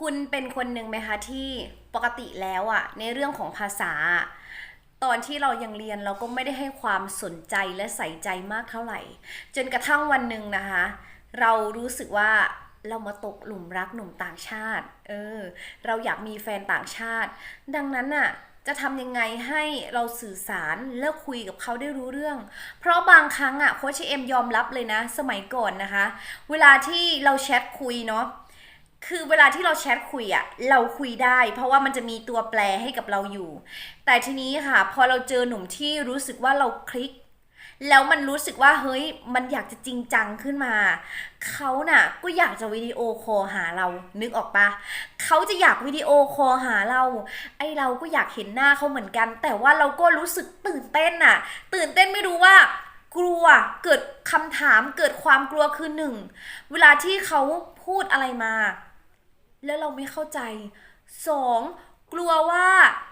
คุณเป็นคนหนึ่งไหมคะที่ปกติแล้วอะในเรื่องของภาษา ตอนที่เรายังเรียนเราก็ไม่ได้ให้ความสนใจและใส่ใจมากเท่าไหร่ จนกระทั่งวันหนึ่งนะคะ เรารู้สึกว่าเรามาตกหลุมรักหนุ่มต่างชาติ เออ เราอยากมีแฟนต่างชาติ ดังนั้นน่ะ จะทำยังไงให้เราสื่อสารเลิกคุยกับเขาได้รู้เรื่อง เพราะบางครั้งอะโค้ชเอ็มยอมรับเลยนะ สมัยก่อนนะคะ เวลาที่เราแชทคุยเนาะ คือเวลาที่เราแชทคุยอะเราคุยได้ เพราะว่ามันจะมีตัวแปรให้กับเราอยู่ แต่ทีนี้ค่ะ พอเราเจอหนุ่มที่รู้สึกว่าเราคลิก แล้วมันรู้สึกว่าเฮ้ยมันอยากจะจริงจังขึ้นมา เขาน่ะก็อยากจะวิดีโอคอลหาเรานึกออกปะเขาจะอยากวิดีโอคอลหาเรา ไอเราก็อยากเห็นหน้าเขาเหมือนกัน แต่ว่าเราก็รู้สึกตื่นเต้นน่ะ ตื่นเต้นไม่รู้ว่ากลัวเกิดคำถามเกิดความกลัวคือหนึ่งเวลาที่เขาพูดอะไรมา แล้วเราไม่เข้าใจสองกลัวว่า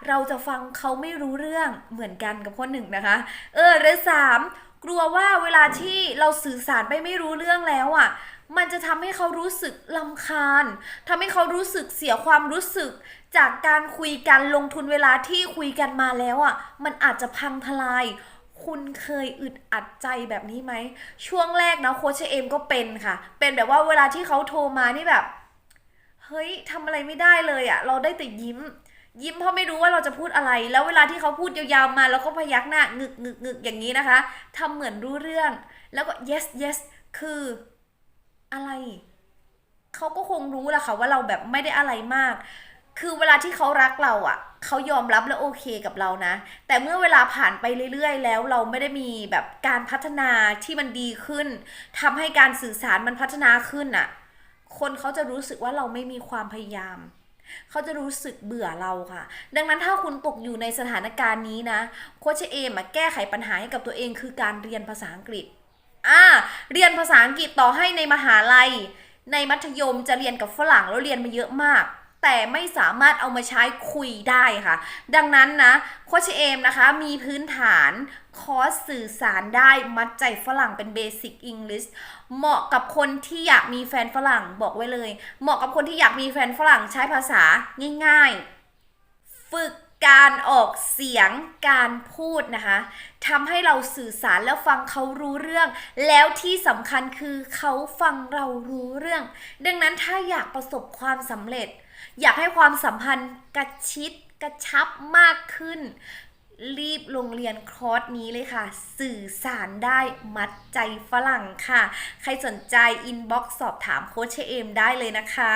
เราจะฟังเขาไม่รู้เรื่องเหมือนกันกับคนหนึ่งนะคะ เออหรือสามกลัวว่าเวลาที่เราสื่อสารไปไม่รู้เรื่องแล้วอะมันจะทำให้เขารู้สึกลำคาญทำให้เขารู้สึกเสียความรู้สึก จากการคุยกันลงทุนเวลาที่คุยกันมาแล้วอะ มันอาจจะพังทลาย คุณเคยอึดอัดใจแบบนี้ไหม ช่วงแรกนะโคชเอมก็เป็นค่ะ เป็นแบบว่าเวลาที่เขาโทรมานี่แบบ เฮ้ยทำอะไรไม่ได้เลยอะเราได้แต่ยิ้ม ยิ้มเพราะไม่รู้ว่าเราจะพูดอะไร แล้วเวลาที่เขาพูดยาวๆมาเราก็พยักหน้างึกงึกงึกอย่างนี้นะคะทำเหมือนรู้เรื่อง แล้วก็ yes yes คืออะไร เขาก็คงรู้แหละค่ะว่าเราแบบไม่ได้อะไรมาก คือเวลาที่เขารักเราอะ่ะ เขายอมรับและโอเคกับเรานะ แต่เมื่อเวลาผ่านไปเรื่อย ๆ แล้วเราไม่ได้มีแบบการพัฒนาที่มันดีขึ้นทำให้การสื่อสารมันพัฒนาขึ้นอะ คนเขาจะรู้สึกว่าเราไม่มีความพยายาม เขาจะรู้สึกเบื่อเราค่ะ ดังนั้นถ้าคุณตกอยู่ในสถานการณ์นี้นะ โคชเอมอะแก้ไขปัญหาให้กับตัวเองคือการเรียนภาษาอังกฤษอ่าเรียนภาษาอังกฤษต่อให้ในมหาลัย ในมัธยมจะเรียนกับฝรั่งแล้วเรียนมาเยอะมาก แต่ไม่สามารถเอามาใช้คุยได้ค่ะ ดังนั้นนะโคชเอมนะคะมีพื้นฐานคอร์สสื่อสารได้มัดใจฝรั่งเป็นเบสิกอังกฤษเหมาะกับคนที่อยากมีแฟนฝรั่งบอกไว้เลย เหมาะกับคนที่อยากมีแฟนฝรั่งใช้ภาษาง่าย ๆ ฝึก การออกเสียงการพูดนะคะทำให้เราสื่อสารแล้วฟังเขารู้เรื่อง แล้วที่สำคัญคือเขาฟังเรารู้เรื่อง ดังนั้นถ้าอยากประสบความสำเร็จ อยากให้ความสัมพันธ์กระชิดกระชับมากขึ้น รีบลงเรียนคอร์สนี้เลยค่ะ สื่อสารได้มัดใจฝรั่งค่ะ ใครสนใจอินบ็อกซ์สอบถามโค้ชเอมได้เลยนะคะ